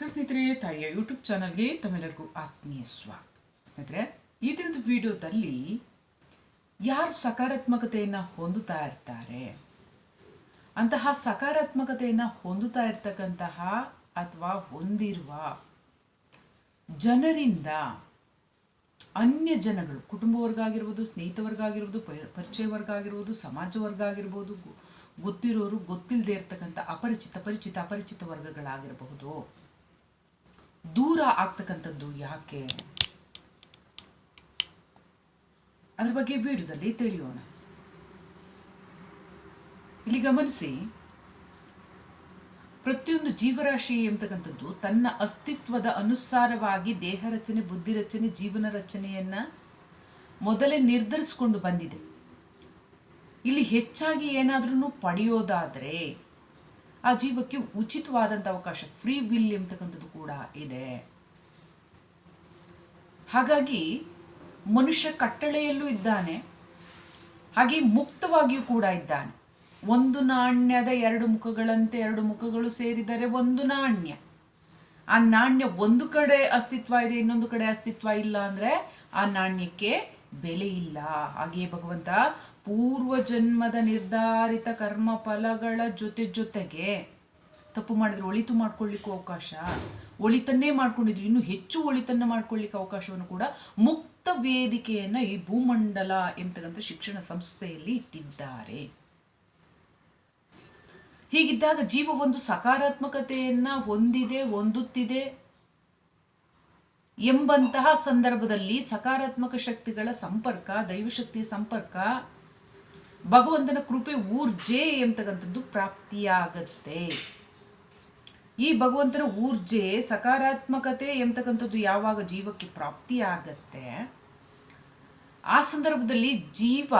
ಸ್ನೇಹಿತರೆ, ತಾಯಿಯ ಯೂಟ್ಯೂಬ್ ಚಾನಲ್ಗೆ ತಮ್ಮೆಲ್ಲರಿಗೂ ಆತ್ಮೀಯ ಸ್ವಾಗತ. ಸ್ನೇಹಿತರೆ, ಈ ದಿನದ ವಿಡಿಯೋದಲ್ಲಿ ಯಾರು ಸಕಾರಾತ್ಮಕತೆಯನ್ನು ಹೊಂದುತ್ತಾ ಇರ್ತಾರೆ? ಅಂತಹ ಸಕಾರಾತ್ಮಕತೆಯನ್ನು ಹೊಂದುತ್ತಾ ಇರ್ತಕ್ಕಂತಹ ಅಥವಾ ಹೊಂದಿರುವ ಜನರಿಂದ ಅನ್ಯ ಜನಗಳು, ಕುಟುಂಬ ವರ್ಗ ಆಗಿರ್ಬೋದು, ಸ್ನೇಹಿತ ವರ್ಗ ಆಗಿರ್ಬೋದು ಪರಿಚಯ ವರ್ಗ ಆಗಿರ್ಬೋದು, ಸಮಾಜ ವರ್ಗ ಆಗಿರ್ಬೋದು ಗೊತ್ತಿರೋರು ಗೊತ್ತಿಲ್ಲದೆ ಇರ್ತಕ್ಕಂಥ ಅಪರಿಚಿತ, ಪರಿಚಿತ, ಅಪರಿಚಿತ ವರ್ಗಗಳಾಗಿರಬಹುದು. ದೂರ ಆಗ್ತಕ್ಕಂಥದ್ದು ಯಾಕೆ? ಅದ್ರ ಬಗ್ಗೆ ವಿಡಿಯೋದಲ್ಲಿ ತಿಳಿಯೋಣ. ಇಲ್ಲಿ ಗಮನಿಸಿ, ಪ್ರತಿಯೊಂದು ಜೀವರಾಶಿ ಎಂಬತಕ್ಕಂಥದ್ದು ತನ್ನ ಅಸ್ತಿತ್ವದ ಅನುಸಾರವಾಗಿ ದೇಹ ರಚನೆ ಬುದ್ಧಿ ರಚನೆ ಜೀವನ ರಚನೆಯನ್ನ ಮೊದಲೇ ನಿರ್ಧರಿಸಿಕೊಂಡು ಬಂದಿದೆ. ಇಲ್ಲಿ ಹೆಚ್ಚಾಗಿ ಏನಾದ್ರೂ ಪಡೆಯೋದಾದ್ರೆ ಆ ಜೀವಕ್ಕೆ ಉಚಿತವಾದಂಥ ಅವಕಾಶ ಫ್ರೀ ವಿಲ್ ಎಂಬತಕ್ಕಂಥದ್ದು ಕೂಡ ಇದೆ. ಹಾಗಾಗಿ ಮನುಷ್ಯ ಕಟ್ಟಳೆಯಲ್ಲೂ ಇದ್ದಾನೆ, ಹಾಗೆ ಮುಕ್ತವಾಗಿಯೂ ಕೂಡ ಇದ್ದಾನೆ. ಒಂದು ನಾಣ್ಯದ ಎರಡು ಮುಖಗಳಂತೆ ಎರಡು ಮುಖಗಳು ಸೇರಿದರೆ ಒಂದು ನಾಣ್ಯ. ಆ ನಾಣ್ಯ ಒಂದು ಕಡೆ ಅಸ್ತಿತ್ವ ಇದೆ, ಇನ್ನೊಂದು ಕಡೆ ಅಸ್ತಿತ್ವ ಇಲ್ಲ ಅಂದರೆ ಆ ನಾಣ್ಯಕ್ಕೆ ಬೆಲೆ ಇಲ್ಲ. ಹಾಗೆಯೇ ಭಗವಂತ ಪೂರ್ವ ಜನ್ಮದ ನಿರ್ಧಾರಿತ ಕರ್ಮ ಫಲಗಳ ಜೊತೆ ಜೊತೆಗೆ ತಪ್ಪು ಮಾಡಿದ್ರೆ ಒಳಿತು ಮಾಡ್ಕೊಳ್ಳಿಕ್ಕೂ ಅವಕಾಶ. ಒಳಿತನ್ನೇ ಮಾಡ್ಕೊಂಡಿದ್ರು ಇನ್ನು ಹೆಚ್ಚು ಒಳಿತನ್ನ ಮಾಡ್ಕೊಳ್ಳಿಕ್ಕೆ ಅವಕಾಶವನ್ನು ಕೂಡ ಮುಕ್ತ ವೇದಿಕೆಯನ್ನು ಈ ಭೂಮಂಡಲ ಎಂಬತಕ್ಕಂಥ ಶಿಕ್ಷಣ ಸಂಸ್ಥೆಯಲ್ಲಿ ಇಟ್ಟಿದ್ದಾರೆ. ಹೀಗಿದ್ದಾಗ ಜೀವ ಒಂದು ಸಕಾರಾತ್ಮಕತೆಯನ್ನ ಹೊಂದಿದೆ, ಹೊಂದುತ್ತಿದೆ ಎಂಬಂತಹ ಸಂದರ್ಭದಲ್ಲಿ ಸಕಾರಾತ್ಮಕ ಶಕ್ತಿಗಳ ಸಂಪರ್ಕ, ದೈವಶಕ್ತಿಯ ಸಂಪರ್ಕ ಭಗವಂತನ ಕೃಪೆ ಊರ್ಜೆ ಎಂತಕ್ಕಂಥದ್ದು ಪ್ರಾಪ್ತಿಯಾಗತ್ತೆ. ಈ ಭಗವಂತನ ಊರ್ಜೆ ಸಕಾರಾತ್ಮಕತೆ ಎಂತಕ್ಕಂಥದ್ದು ಯಾವಾಗ ಜೀವಕ್ಕೆ ಪ್ರಾಪ್ತಿಯಾಗತ್ತೆ? ಆ ಸಂದರ್ಭದಲ್ಲಿ ಜೀವ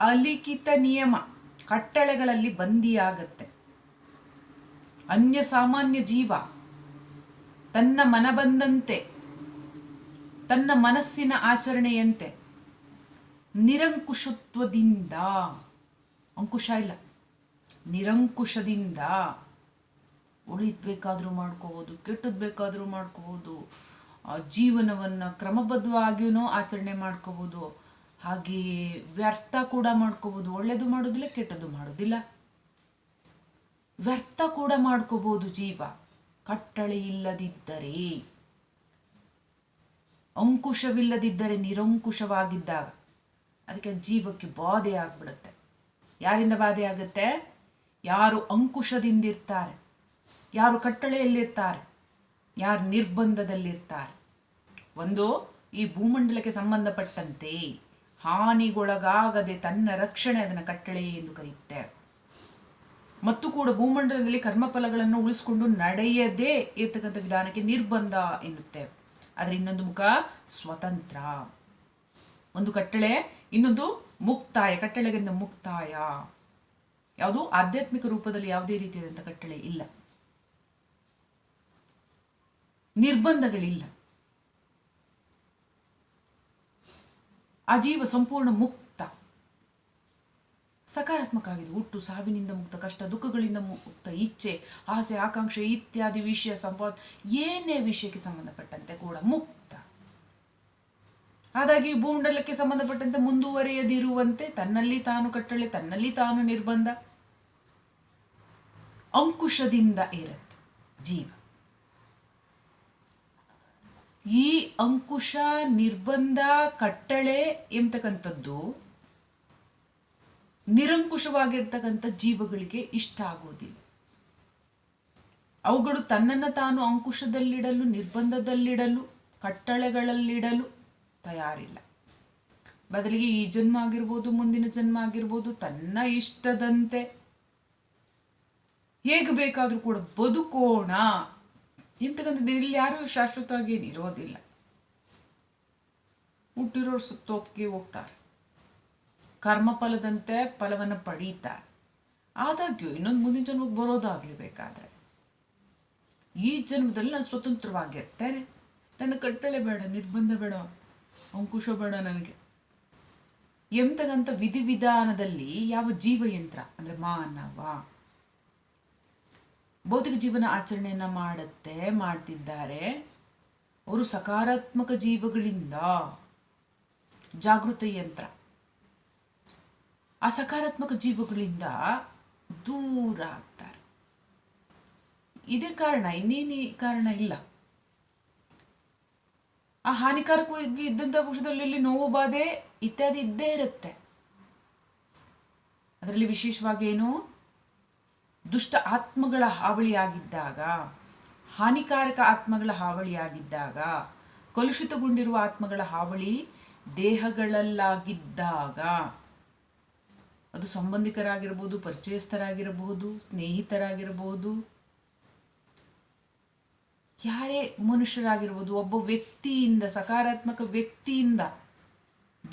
ಅಲಿಖಿತ ನಿಯಮ, ಕಟ್ಟಳೆಗಳಲ್ಲಿ ಬಂದಿಯಾಗತ್ತೆ. ಅನ್ಯ ಸಾಮಾನ್ಯ ಜೀವ, ತನ್ನ ಮನ ಬಂದಂತೆ ತನ್ನ ಮನಸ್ಸಿನ ಆಚರಣೆಯಂತೆ, ನಿರಂಕುಶತ್ವದಿಂದ ಅಂಕುಶ ಇಲ್ಲ. ನಿರಂಕುಶದಿಂದ ಒಳಿತ್ ಬೇಕಾದರೂ ಮಾಡ್ಕೋಬೋದು ಕೆಟ್ಟದ್ದು ಬೇಕಾದರೂ ಮಾಡ್ಕೋಬೋದು ಜೀವನವನ್ನು ಕ್ರಮಬದ್ಧವಾಗಿಯೂ ಆಚರಣೆ ಮಾಡ್ಕೋಬೋದು, ಹಾಗೆಯೇ ವ್ಯರ್ಥ ಕೂಡ ಮಾಡ್ಕೋಬೋದು. ಒಳ್ಳೆಯದು ಮಾಡೋದಿಲ್ಲ, ಕೆಟ್ಟದ್ದು ಮಾಡೋದಿಲ್ಲ. ವ್ಯರ್ಥ ಕೂಡ ಮಾಡ್ಕೋಬೋದು ಜೀವ. ಕಟ್ಟಳೆ ಇಲ್ಲದಿದ್ದರೆ, ಅಂಕುಶವಿಲ್ಲದಿದ್ದರೆ ನಿರಂಕುಶವಾಗಿದ್ದಾಗ, ಅದಕ್ಕೆ ಜೀವಕ್ಕೆ ಬಾಧೆ ಆಗ್ಬಿಡುತ್ತೆ. ಯಾರಿಂದ ಬಾಧೆ ಆಗುತ್ತೆ? ಯಾರು ಅಂಕುಶದಿಂದಿರ್ತಾರೆ? ಯಾರು ಕಟ್ಟಳೆಯಲ್ಲಿರ್ತಾರೆ? ಯಾರು ನಿರ್ಬಂಧದಲ್ಲಿರ್ತಾರೆ? ಒಂದು, ಈ ಭೂಮಂಡಲಕ್ಕೆ ಸಂಬಂಧಪಟ್ಟಂತೆ ಹಾನಿಗೊಳಗಾಗದೆ ತನ್ನ ರಕ್ಷಣೆ ಅದನ್ನು ಕಟ್ಟಳೆ ಎಂದು ಕರೆಯುತ್ತೆ. ಮತ್ತು ಕೂಡ ಭೂಮಂಡಲದಲ್ಲಿ ಕರ್ಮಫಲಗಳನ್ನು ಉಳಿಸಿಕೊಂಡು ನಡೆಯದೇ ಇರ್ತಕ್ಕಂಥ ವಿಧಾನಕ್ಕೆ ನಿರ್ಬಂಧ ಎನ್ನುತ್ತೆ. ಆದರೆ ಇನ್ನೊಂದು ಮುಖ, ಸ್ವತಂತ್ರ. ಒಂದು ಕಟ್ಟಳೆ, ಇನ್ನೊಂದು ಮುಕ್ತಾಯ ಕಟ್ಟಳೆಗಿಂತ ಮುಕ್ತಾಯ. ಯಾವುದು? ಆಧ್ಯಾತ್ಮಿಕ ರೂಪದಲ್ಲಿ ಯಾವುದೇ ರೀತಿಯಾದಂಥ ಕಟ್ಟಳೆ ಇಲ್ಲ. ನಿರ್ಬಂಧಗಳಿಲ್ಲ. ಆ ಜೀವ ಸಂಪೂರ್ಣ ಮುಕ್ತ. ಸಕಾರಾತ್ಮಕ ಆಗಿದೆ. ಹುಟ್ಟು, ಸಾವಿನಿಂದ ಮುಕ್ತ, ಕಷ್ಟ, ದುಃಖಗಳಿಂದ ಮುಕ್ತ, ಇಚ್ಛೆ, ಆಸೆ, ಆಕಾಂಕ್ಷೆ ಇತ್ಯಾದಿ ವಿಷಯ ಸಂಪಾದ, ಏನೇ ವಿಷಯಕ್ಕೆ ಸಂಬಂಧಪಟ್ಟಂತೆ ಕೂಡ ಮುಕ್ತ. ಆದಾಗಿ ಭೂಮಂಡಲಕ್ಕೆ ಸಂಬಂಧಪಟ್ಟಂತೆ ಮುಂದುವರಿಯದಿರುವಂತೆ ತನ್ನಲ್ಲಿ ತಾನು ಕಟ್ಟಳೆ, ತನ್ನಲ್ಲಿ ತಾನು ನಿರ್ಬಂಧ. ಅಂಕುಶದಿಂದ ಇರುತ್ತೆ ಜೀವ. ಈ ಅಂಕುಶ, ನಿರ್ಬಂಧ, ಕಟ್ಟಳೆ ಎಂಬತಕ್ಕಂಥದ್ದು ನಿರಂಕುಶವಾಗಿರ್ತಕ್ಕಂಥ ಜೀವಗಳಿಗೆ ಇಷ್ಟ ಆಗೋದಿಲ್ಲ. ಅವುಗಳು ತನ್ನನ್ನು ತಾನು ಅಂಕುಶದಲ್ಲಿಡಲು, ನಿರ್ಬಂಧದಲ್ಲಿಡಲು, ಕಟ್ಟಳೆಗಳಲ್ಲಿಡಲು ತಯಾರಿಲ್ಲ ಬದಲಿಗೆ ಈ ಜನ್ಮ ಆಗಿರ್ಬೋದು, ಮುಂದಿನ ಜನ್ಮ ಆಗಿರ್ಬೋದು, ತನ್ನ ಇಷ್ಟದಂತೆ. ಹೇಗೆ ಬೇಕಾದರೂ ಕೂಡ ಬದುಕೋಣ. ಇಂತಕ್ಕಂಥದ್ದು ಇಲ್ಲಿ ಯಾರು ಶಾಶ್ವತವಾಗಿ ಇರೋದಿಲ್ಲ. ಹುಟ್ಟಿರೋರು ಸುತ್ತೋಕ್ಕೆ ಹೋಗ್ತಾರೆ. ಕರ್ಮಫಲದಂತೆ ಫಲವನ್ನು ಪಡೀತಾರೆ. ಆದಾಗ್ಯೂ ಇನ್ನೊಂದು ಮುಂದಿನ ಜನ್ಮಕ್ಕೆ ಬರೋದಾಗಲಿ ಬೇಕಾದ್ರೆ ಈ ಜನ್ಮದಲ್ಲಿ ನಾನು ಸ್ವತಂತ್ರವಾಗಿರ್ತೇನೆ. ನನ್ನ ಕಟ್ಟಳೆ ಬೇಡ, ನಿರ್ಬಂಧ ಬೇಡ. ಅಂಕುಶ ಬೇಡ ನನಗೆ. ಎಂತಕ್ಕಂಥ ವಿಧಿವಿಧಾನದಲ್ಲಿ ಯಾವ ಜೀವಯಂತ್ರ, ಅಂದ್ರೆ ಮಾನವ, ಭೌತಿಕ ಜೀವನ ಆಚರಣೆಯನ್ನ ಮಾಡುತ್ತೆ, ಮಾಡ್ತಿದ್ದಾರೆ. ಅವರು ಸಕಾರಾತ್ಮಕ ಜೀವಗಳಿಂದ ಜಾಗೃತ ಯಂತ್ರ. ಆ ಸಕಾರಾತ್ಮಕ ಜೀವಗಳಿಂದ ದೂರ ಆಗ್ತಾರೆ. ಇದೇ ಕಾರಣ, ಇನ್ನೇನೇ ಕಾರಣ ಇಲ್ಲ. ಆ ಹಾನಿಕಾರಕವಾಗಿ ಇದ್ದಂಥ ಪಕ್ಷದಲ್ಲಿ ನೋವು, ಬಾಧೆ ಇತ್ಯಾದಿ ಇದ್ದೇ ಇರುತ್ತೆ. ಅದರಲ್ಲಿ ವಿಶೇಷವಾಗಿ ಏನು? ದುಷ್ಟ ಆತ್ಮಗಳ ಹಾವಳಿಯಾಗಿದ್ದಾಗ, ಹಾನಿಕಾರಕ ಆತ್ಮಗಳ ಹಾವಳಿಯಾಗಿದ್ದಾಗ, ಕಲುಷಿತಗೊಂಡಿರುವ ಆತ್ಮಗಳ ಹಾವಳಿ ದೇಹಗಳಲ್ಲಾಗಿದ್ದಾಗ, ಅದು ಸಂಬಂಧಿಕರಾಗಿರಬಹುದು ಪರಿಚಯಸ್ಥರಾಗಿರಬಹುದು ಸ್ನೇಹಿತರಾಗಿರಬಹುದು ಯಾರೇ ಮನುಷ್ಯರಾಗಿರ್ಬೋದು, ಒಬ್ಬ ವ್ಯಕ್ತಿಯಿಂದ, ಸಕಾರಾತ್ಮಕ ವ್ಯಕ್ತಿಯಿಂದ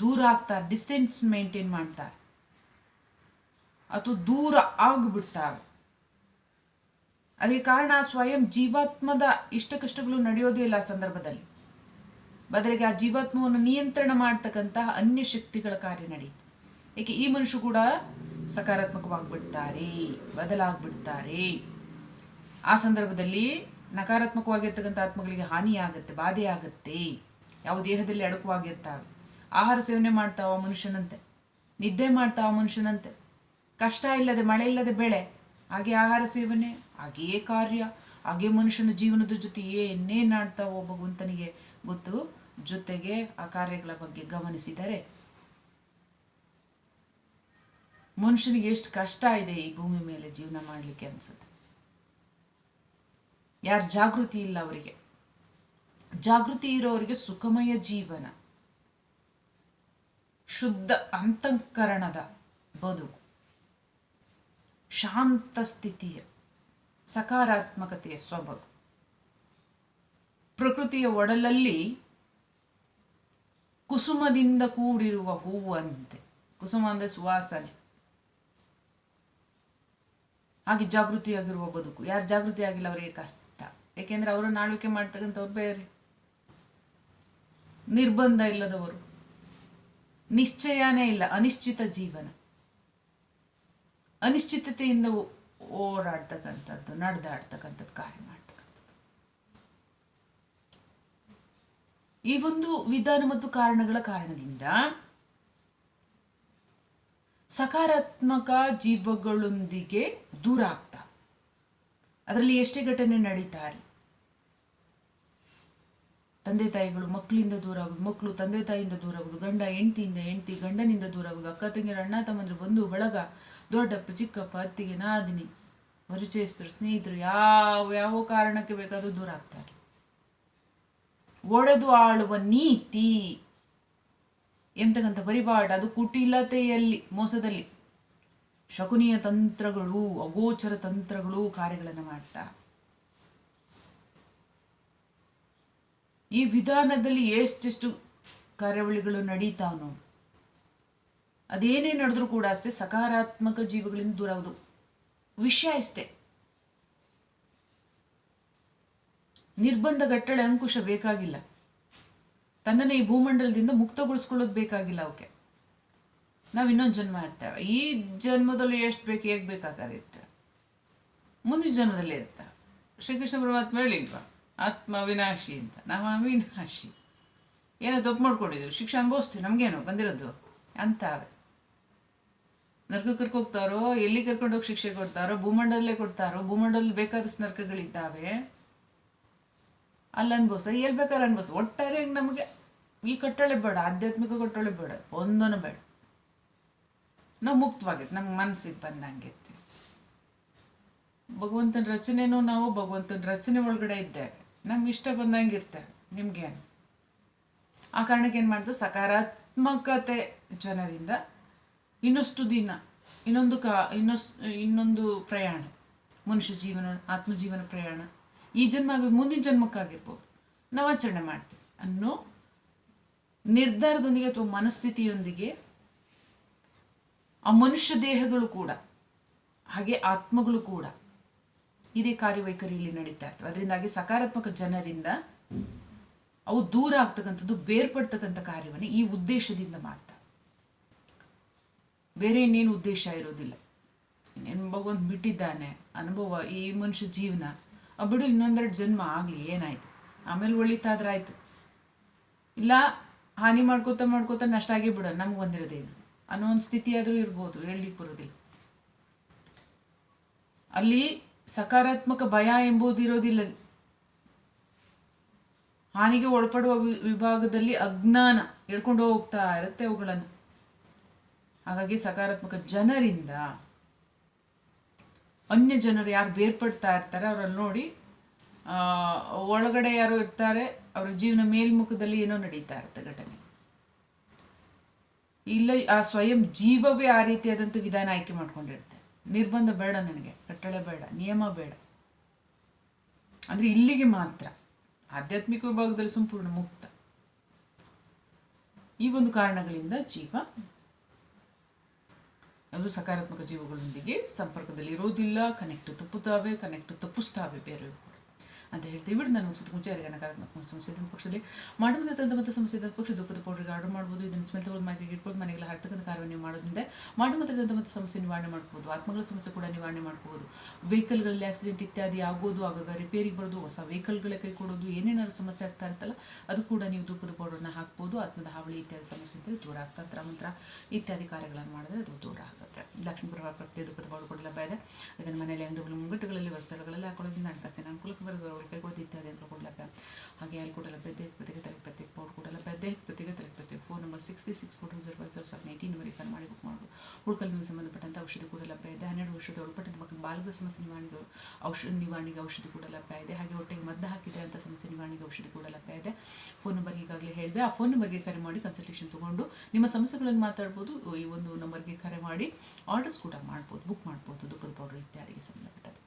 ದೂರ ಆಗ್ತಾರೆ ಡಿಸ್ಟೆನ್ಸ್ ಮೇಂಟೈನ್ ಮಾಡ್ತಾರೆ ಅಥವಾ ದೂರ ಆಗಿಬಿಡ್ತಾರೆ ಅದಕ್ಕೆ ಕಾರಣ ಸ್ವಯಂ ಜೀವಾತ್ಮದ ಇಷ್ಟ ಕಷ್ಟಗಳು ನಡೆಯೋದೇ ಇಲ್ಲ ಆ ಸಂದರ್ಭದಲ್ಲಿ. ಬದಲಿಗೆ ಆ ಜೀವಾತ್ಮವನ್ನು ನಿಯಂತ್ರಣ ಮಾಡ್ತಕ್ಕಂತಹ ಅನ್ಯ ಶಕ್ತಿಗಳ ಕಾರ್ಯ ನಡೆಯುತ್ತೆ. ಏಕೆ, ಈ ಮನುಷ್ಯ ಕೂಡ ಸಕಾರಾತ್ಮಕವಾಗಿಬಿಡ್ತಾರೆ, ಬದಲಾಗ್ಬಿಡ್ತಾರೆ. ಆ ಸಂದರ್ಭದಲ್ಲಿ ನಕಾರಾತ್ಮಕವಾಗಿರ್ತಕ್ಕಂಥ ಆತ್ಮಗಳಿಗೆ ಹಾನಿಯಾಗತ್ತೆ ಬಾಧೆ ಆಗತ್ತೆ ಯಾವ ದೇಹದಲ್ಲಿ ಅಡಕವಾಗಿರ್ತಾವೆ ಆಹಾರ ಸೇವನೆ ಮಾಡ್ತಾವ ಮನುಷ್ಯನಂತೆ, ನಿದ್ದೆ ಮಾಡ್ತಾವ ಮನುಷ್ಯನಂತೆ. ಕಷ್ಟ ಇಲ್ಲದೆ, ಮಳೆ ಇಲ್ಲದೆ ಬೆಳೆ, ಹಾಗೆ ಆಹಾರ ಸೇವನೆ, ಹಾಗೆಯೇ ಕಾರ್ಯ, ಹಾಗೆ ಮನುಷ್ಯನ ಜೀವನದ ಜೊತೆ ಏನೇನಾಡ್ತಾವೋ ಭಗವಂತನಿಗೆ ಗೊತ್ತು. ಜೊತೆಗೆ ಆ ಕಾರ್ಯಗಳ ಬಗ್ಗೆ ಗಮನಿಸಿದರೆ, ಮನುಷ್ಯನಿಗೆ ಎಷ್ಟು ಕಷ್ಟ ಇದೆ ಈ ಭೂಮಿ ಮೇಲೆ ಜೀವನ ಮಾಡಲಿಕ್ಕೆ ಅನ್ಸುತ್ತೆ. ಯಾರ ಜಾಗೃತಿ ಇಲ್ಲ ಅವರಿಗೆ. ಜಾಗೃತಿ ಇರೋರಿಗೆ ಸುಖಮಯ ಜೀವನ. ಶುದ್ಧ ಅಂತಃಕರಣದ ಬದುಕು. ಶಾಂತ ಸ್ಥಿತಿಯ ಸಕಾರಾತ್ಮಕತೆಯ ಸೊಬಗು ಪ್ರಕೃತಿಯ ಒಡಲಲ್ಲಿ ಕುಸುಮದಿಂದ ಕೂಡಿರುವ ಹೂವಂತೆ. ಕುಸುಮ ಅಂದರೆ ಸುವಾಸನೆ. ಹಾಗೆ ಜಾಗೃತಿಯಾಗಿರುವ ಬದುಕು. ಯಾರು ಜಾಗೃತಿ ಆಗಿಲ್ಲ ಅವರಿಗೆ ಕಷ್ಟ. ಏಕೆಂದರೆ ಅವರು ನಾಳ್ವಿಕೆ ಮಾಡ್ತಕ್ಕಂಥವ್ರು ಬೇರೆ. ನಿರ್ಬಂಧ ಇಲ್ಲದವರು. ನಿಶ್ಚಯನೇ ಇಲ್ಲ. ಅನಿಶ್ಚಿತ ಜೀವನ. ಅನಿಶ್ಚಿತತೆಯಿಂದ ಓಡಾಡ್ತಕ್ಕಂಥದ್ದು ನಡೆದಾಡ್ತಕ್ಕಂಥದ್ದು, ಕಾರ್ಯ ಮಾಡ್ತಕ್ಕಂಥದ್ದು. ಈ ಒಂದು ವಿಧಾನ ಮತ್ತು ಕಾರಣಗಳ ಕಾರಣದಿಂದ ಸಕಾರಾತ್ಮಕ ಜೀವಗಳೊಂದಿಗೆ ದೂರ ಆಗ್ತಾ. ಅದರಲ್ಲಿ ಎಷ್ಟೇ ಘಟನೆ ನಡೀತಾ ಇರಲಿ. ತಂದೆ ತಾಯಿಗಳು ಮಕ್ಕಳಿಂದ ದೂರ ಆಗೋದು, ಮಕ್ಕಳು ತಂದೆ ತಾಯಿಯಿಂದ ದೂರ ಆಗೋದು, ಗಂಡ ಹೆಂಡತಿಯಿಂದ ಹೆಂಡತಿ, ಗಂಡನಿಂದ ದೂರ ಆಗೋದು, ಅಕ್ಕ ತಂಗಿಯರ, ಅಣ್ಣ ತಮ್ಮಂದ್ರೆ, ಬಂಧು, ಬಳಗ, ದೊಡ್ಡಪ್ಪ, ಚಿಕ್ಕಪ್ಪ, ಅತ್ತಿಗೆ, ನಾದಿನಿ, ಪರಿಚಯಸ್ಥರು, ಸ್ನೇಹಿತರು, ಯಾವ ಯಾವ ಕಾರಣಕ್ಕೆ ಬೇಕಾದರೂ ದೂರ ಆಗ್ತಾರೆ ಒಡೆದು ಆಳುವ ನೀತಿ ಎಂತಕ್ಕಂಥ ಪರಿಪಾಠ? ಅದು ಕುಟಿಲತೆಯಲ್ಲಿ, ಮೋಸದಲ್ಲಿ. ಶಕುನಿಯ ತಂತ್ರಗಳು, ಅಗೋಚರ ತಂತ್ರಗಳು ಕಾರ್ಯಗಳನ್ನು ಮಾಡ್ತಾ. ಈ ವಿಧಾನದಲ್ಲಿ ಎಷ್ಟೆಷ್ಟು ಕಾರ್ಯಾವಳಿಗಳು ನಡೀತಾವ ನೋಡಿ. ಅದೇನೇ ನಡೆದ್ರೂ ಕೂಡ ಅಷ್ಟೇ ಸಕಾರಾತ್ಮಕ ಜೀವಗಳಿಂದ ದೂರ ಆಗೋದು. ವಿಷಯ ಅಷ್ಟೇ ನಿರ್ಬಂಧ ಗಟ್ಟಳೆ ಅಂಕುಶ ಬೇಕಾಗಿಲ್ಲ. ತನ್ನನ್ನು ಈ ಭೂಮಂಡಲದಿಂದ ಮುಕ್ತಗೊಳಿಸ್ಕೊಳ್ಳೋದು ಬೇಕಾಗಿಲ್ಲ ಅವಕ್ಕೆ. ನಾವು ಇನ್ನೊಂದು ಜನ್ಮ ಇರ್ತೇವೆ ಈ ಜನ್ಮದಲ್ಲಿ ಎಷ್ಟು ಬೇಕು, ಹೇಗೆ ಬೇಕಾಗಾರೆ ಇರ್ತೇವೆ ಮುಂದಿನ ಜನ್ಮದಲ್ಲಿ ಇರ್ತೇವೆ ಶ್ರೀಕೃಷ್ಣ ಪರಮಾತ್ಮ ಹೇಳಿಲ್ವಾ? ಆತ್ಮ ವಿನಾಶಿ ಅಂತ. ನಾವು ಅವಿನಾಶಿ. ಏನೋ ತಪ್ಪು ಮಾಡ್ಕೊಂಡಿದ್ದೀವಿ ಶಿಕ್ಷೆ ಅನುಭವಿಸ್ತೀವಿ. ನಮಗೇನೋ? ಬಂದಿರೋದು? ಅಂತಾವೆ. ನರ್ಕ ಕರ್ಕೊ ಹೋಗ್ತಾರೋ, ಎಲ್ಲಿ ಕರ್ಕೊಂಡೋಗಿ ಶಿಕ್ಷೆ ಕೊಡ್ತಾರೋ ಭೂಮಂಡಲೇ ಕೊಡ್ತಾರೋ ಭೂಮಂಡಲ ಬೇಕಾದಷ್ಟು ನರ್ಕಗಳಿದ್ದಾವೆ. ಅಲ್ಲಿ ಅನ್ಭವಿಸ ಎಲ್ಲಿ ಬೇಕಾದ್ರೆ ಅನ್ಭವಿಸ. ಒಟ್ಟಾರೆ ನಮಗೆ ಈ ಕಟ್ಟಳೆ ಬೇಡ, ಆಧ್ಯಾತ್ಮಿಕ ಕಟ್ಟಳೆ ಬೇಡ ಒಂದೂ ಬೇಡ. ನಾವು ಮುಕ್ತವಾಗಿತ್ತು ನಮ್ಗೆ ಮನಸ್ಸಿಗೆ ಬಂದಂಗೆ ಭಗವಂತನ ರಚನೆನೂ ನಾವು ಭಗವಂತನ ರಚನೆ ಒಳಗಡೆ ಇದ್ದೇವೆ. ನಮ್ಗೆ ಇಷ್ಟ ಬಂದಂಗೆ ಇರ್ತೇವೆ, ನಿಮ್ಗೇನು? ಆ ಕಾರಣಕ್ಕೆ ಏನು ಮಾಡ್ತು ಸಕಾರಾತ್ಮಕತೆ ಜನರಿಂದ ಇನ್ನಷ್ಟು ದಿನ, ಇನ್ನೊಂದು ಕಾ, ಇನ್ನೊಸ್, ಇನ್ನೊಂದು ಪ್ರಯಾಣ, ಮನುಷ್ಯ ಜೀವನ, ಆತ್ಮಜೀವನ ಪ್ರಯಾಣ. ಈ ಜನ್ಮ ಮುಂದಿನ ಜನ್ಮಕ್ಕಾಗಿರ್ಬೋದು. ನಾವು ಆಚರಣೆ ಮಾಡ್ತೀವಿ. ಅನ್ನೋ ನಿರ್ಧಾರದೊಂದಿಗೆ ಅಥವಾ ಮನಸ್ಥಿತಿಯೊಂದಿಗೆ ಆ ಮನುಷ್ಯ ದೇಹಗಳು ಕೂಡ, ಹಾಗೆ ಆತ್ಮಗಳು ಕೂಡ ಇದೇ ಕಾರ್ಯವೈಖರಿಯಲ್ಲಿ ನಡೀತಾ ಇರ್ತವೆ. ಅದರಿಂದಾಗಿ ಸಕಾರಾತ್ಮಕ ಜನರಿಂದ ಅವು ದೂರ ಆಗ್ತಕ್ಕಂಥದ್ದು, ಬೇರ್ಪಡ್ತಕ್ಕಂಥ ಕಾರ್ಯವನ್ನು ಈ ಉದ್ದೇಶದಿಂದ ಮಾಡ್ತಾ ಬೇರೆ ಇನ್ನೇನು ಉದ್ದೇಶ ಇರೋದಿಲ್ಲ. ಇನ್ನೇನು ಭಗವಂತ ಬಿಟ್ಟಿದ್ದಾನೆ, ಅನುಭವ ಈ ಮನುಷ್ಯ ಜೀವನ. ಬಿಡು, ಇನ್ನೊಂದೆರಡು ಜನ್ಮ ಆಗಲಿ, ಏನಾಯ್ತು? ಆಮೇಲೆ ಒಳಿತಾದ್ರೆ ಆಯ್ತು. ಇಲ್ಲ, ಹಾನಿ ಮಾಡ್ಕೋತಾ ಮಾಡ್ಕೋತ ನಷ್ಟ ಆಗೇ ಬಿಡ, ನಮ್ಗೆ ಬಂದಿರೋದೇನು ಅನ್ನೋ ಒಂದು ಸ್ಥಿತಿ ಆದರೂ ಇರ್ಬೋದು, ಹೇಳಲಿಕ್ಕೆ ಬರೋದಿಲ್ಲ. ಅಲ್ಲಿ ಸಕಾರಾತ್ಮಕ ಭಯ ಎಂಬುದು ಇರೋದಿಲ್ಲ. ಹಾನಿಗೆ ಒಳಪಡುವ ವಿಭಾಗದಲ್ಲಿ ಅಜ್ಞಾನ ಹೇಳ್ಕೊಂಡು ಹೋಗ್ತಾ ಇರುತ್ತೆ ಅವುಗಳನ್ನು. ಹಾಗಾಗಿ ಸಕಾರಾತ್ಮಕ ಜನರಿಂದ ಅನ್ಯ ಜನರು ಯಾರು ಬೇರ್ಪಡ್ತಾ ಇರ್ತಾರೆ ಅವರಲ್ಲಿ ನೋಡಿ ಒಳಗಡೆ ಯಾರು ಇರ್ತಾರೆ, ಅವರ ಜೀವನ ಮೇಲ್ಮುಖದಲ್ಲಿ ಏನೋ ನಡೀತಾ ಇರುತ್ತೆ ಘಟನೆ. ಇಲ್ಲ, ಆ ಸ್ವಯಂ ಜೀವವೇ ಆ ರೀತಿಯಾದಂಥ ವಿಧಾನ ಆಯ್ಕೆ ಮಾಡ್ಕೊಂಡಿರುತ್ತೆ. ನಿರ್ಬಂಧ ಬೇಡ ನನಗೆ, ಕಟ್ಟಳೆ ಬೇಡ, ನಿಯಮ ಬೇಡ. ಅಂದರೆ ಇಲ್ಲಿಗೆ ಮಾತ್ರ, ಆಧ್ಯಾತ್ಮಿಕ ವಿಭಾಗದಲ್ಲಿ ಸಂಪೂರ್ಣ ಮುಕ್ತ. ಈ ಒಂದು ಕಾರಣಗಳಿಂದ ಜೀವ ಅದು ಸಕಾರಾತ್ಮಕ ಜೀವಗಳೊಂದಿಗೆ ಸಂಪರ್ಕದಲ್ಲಿ ಇರೋದಿಲ್ಲ ಕನೆಕ್ಟ್ ತಪ್ಪುತ್ತಾವೆ ಕನೆಕ್ಟ್ ತಪ್ಪಿಸ್ತಾವೆ ಬೇರೆಯವರು ಅಂತ ಹೇಳ್ತೀವಿ ಬಿಡು ನಾನು ಸುತ್ತ ಮುಂಚೆ ಯಾರಿಗೆ ನಕಾರಾತ್ಮಕ ಸಮಸ್ಯೆ ಇದ್ದ ಪಕ್ಷದಲ್ಲಿ. ಮಾಡುವಂಥ ಮತ್ತು ಸಮಸ್ಯೆ ಇದ್ದ ಪಕ್ಷ ದುಪ್ಪದ ಪೌಡರ್ಗೆ ಆರ್ಡರ್ ಮಾಡ್ಬೋದು, ಇದನ್ನು ಸ್ಮೆಲ್ ತಗೊಂಡು ಮೈಗೆ ಇಟ್ಕೊಂಡು ಮನೆಗೆಲ್ಲ ಹರ್ತಕ್ಕಂಥ ಕಾರ್ಯ ನೀವು ಮಾಡೋದ್ರಿಂದ. ಮಾಡುವಂಥ ಮತ್ತು ಸಮಸ್ಯೆ ನಿವಾರಣೆ ಮಾಡ್ಬೋದು, ಆತ್ಮಗಳ ಸಮಸ್ಯೆ ಕೂಡ ನಿವಾರಣೆ ಮಾಡ್ಬೋದು. ವೆಹಿಕಲ್ಗಳಲ್ಲಿ ಆಕ್ಸಿಡೆಂಟ್ ಇತ್ಯಾದಿ ಆಗೋದು, ಆಗಾಗ ರಿಪೇರಿಗೆ ಬರೋದು, ಹೊಸ ವೆಹಿಕಲ್ಗಳೇ ಕೈ ಕೊಡೋದು, ಏನೇನಾದ್ರು ಸಮಸ್ಯೆ ಆಗ್ತಾ ಇರ್ತಲ್ಲ ಅದು ಕೂಡ ನೀವು ಧೂಪದ ಪೌಡರ್ನ ಹಾಕ್ಬೋದು. ಆತ್ಮದ ಹಾವಳಿ ಇತ್ಯಾದಿ ಸಮಸ್ಯೆ ಇದ್ದರೆ ದೂರ ಆಗ್ತಾ ಮಂತ್ರ ಇತ್ಯಾದಿ ಕಾರ್ಯಗಳನ್ನು ಮಾಡಿದ್ರೆ ಅದು ದೂರ ಆಗುತ್ತೆ. ಲಕ್ಷ್ಮೀ ಪುರ ಪ್ರತಿ ಧೂಪದ ಪೌಡರ್ ಕೂಡ ಲಭ್ಯ ಇದೆ ಇದನ್ನು ಮನೆಯಲ್ಲಿ ಅಂಗಡಿಗಳು ಮುಂಗಟ್ಟುಗಳಲ್ಲಿ ಸ್ಥಳಗಳಲ್ಲಿ ಹಾಕೊಳ್ಳೋದ್ರಿಂದ ಹಣಕಾಸಿನ ಅನುಕೂಲಕ್ಕೆ ಬರೋದು ಅವ್ರಿಗೆ ಕೈ ಕೊಡೋದು ಇತ್ಯಾದಿ ಅಂತ ಕೂಡ ಲಭ್ಯ ಹಾಗೆ ಅಲ್ಲಿ ಕೂಡ ಲಭ್ಯ ಇದೆ ಪ್ರತಿಗೆ ತಲೆಗೆ ಪ್ರತ್ಯೇಕ ಪೌಡರ್ ಕೂಡ ಲಭ್ಯ ಇದೆ ಪ್ರತಿಗೆ ತಲೆಗೆ phone number six three six four two zero five zero seven eighteen ನಂಬರಿಗೆ ಮಾಡಿ ಬುಕ್ ಮಾಡ್ಬೋದು ಹುಡುಕಲ್ ಸಂಬಂಧಪಟ್ಟಂಥ ಔಷಧಿ ಕೂಡ ಲಭ್ಯ ಇದೆ. ಹನ್ನೆರಡು ವರ್ಷದ ಒಳಪಟ್ಟಂಥ ಮಕ್ಕಳು ಬಾಲಕ ಸಮಸ್ಯೆ ನಿವಾರಣೆಗೆ ಔಷಧ ನಿವಾರಣೆಗೆ ಔಷಧಿ ಕೂಡ ಲಭ್ಯ ಇದೆ. ಹಾಗೆ ಹೊಟ್ಟೆಗೆ ಮದ್ದು ಹಾಕಿದೆ ಅಂತ ಸಮಸ್ಯೆ ನಿವಾರಣೆಗೆ ಔಷಧಿ ಕೂಡ ಲಭ್ಯ ಇದೆ. ಫೋನ್ ನಂಬರ್ ಈಗಾಗಲೇ ಹೇಳಿದೆ. ಆ ಫೋನ್ ನಂಬರ್ಗೆ ಕರೆ ಮಾಡಿ ಕನ್ಸಲ್ಟೇಷನ್ ತೊಗೊಂಡು ನಿಮ್ಮ ಸಮಸ್ಯೆಗಳನ್ನು ಮಾತಾಡ್ಬೋದು. ಈ ಒಂದು ನಂಬರ್ಗೆ ಕರೆ ಮಾಡಿ ಆರ್ಡರ್ಸ್ ಕೂಡ ಮಾಡ್ಬೋದು ಬುಕ್ ಮಾಡ್ಬೋದು, ದುಪ್ಪದ ಪೌಡರ್ ಇತ್ಯಾದಿಗೆ ಸಂಬಂಧಪಟ್ಟಂತೆ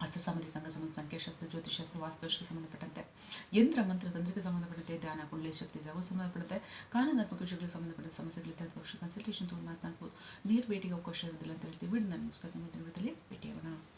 ಹಸ್ತ ಸಾಮಾಜಿಕ ಅಂಗ ಸಂಬಂಧ ಸಂಖ್ಯಾಶಾಸ್ತ್ರ ಜ್ಯೋತಿಷಾಸ್ತ್ರ ವಾಸ್ತುಶಕ್ಕೆ ಸಂಬಂಧಪಟ್ಟಂತೆ. ಯಂತ್ರ, ಮಂತ್ರ, ತಂತ್ರಕ್ಕೆ ಸಂಬಂಧಪಟ್ಟಂತೆ ಧ್ಯಾನ, ಕುಂಡಲಿ ಶಕ್ತಿ ಜಾಗ ಸಂಬಂಧಪಟ್ಟಂತೆ. ಕಾನೂನಾತ್ಮಕ ವಿಷಯಗಳಿಗೆ ಸಂಬಂಧಪಟ್ಟ ಸಮಸ್ಯೆಗಳಿದ್ದ ಪಕ್ಷ ಕನ್ಸಲ್ಟೇಷನ್ ತೊಗೊಂಡು ಮಾತನಾಡ್ಬೋದು. ನೀರು ಭೇಟಿಗೆ ಅವಕಾಶ ಇರೋದಿಲ್ಲ ಅಂತ ಹೇಳ್ತೀವಿ. ಬಿಡು ನಾನು ಪುಸ್ತಕ ಮುಂದಿನ ಭೇಟಿಯಾಗೋಣ.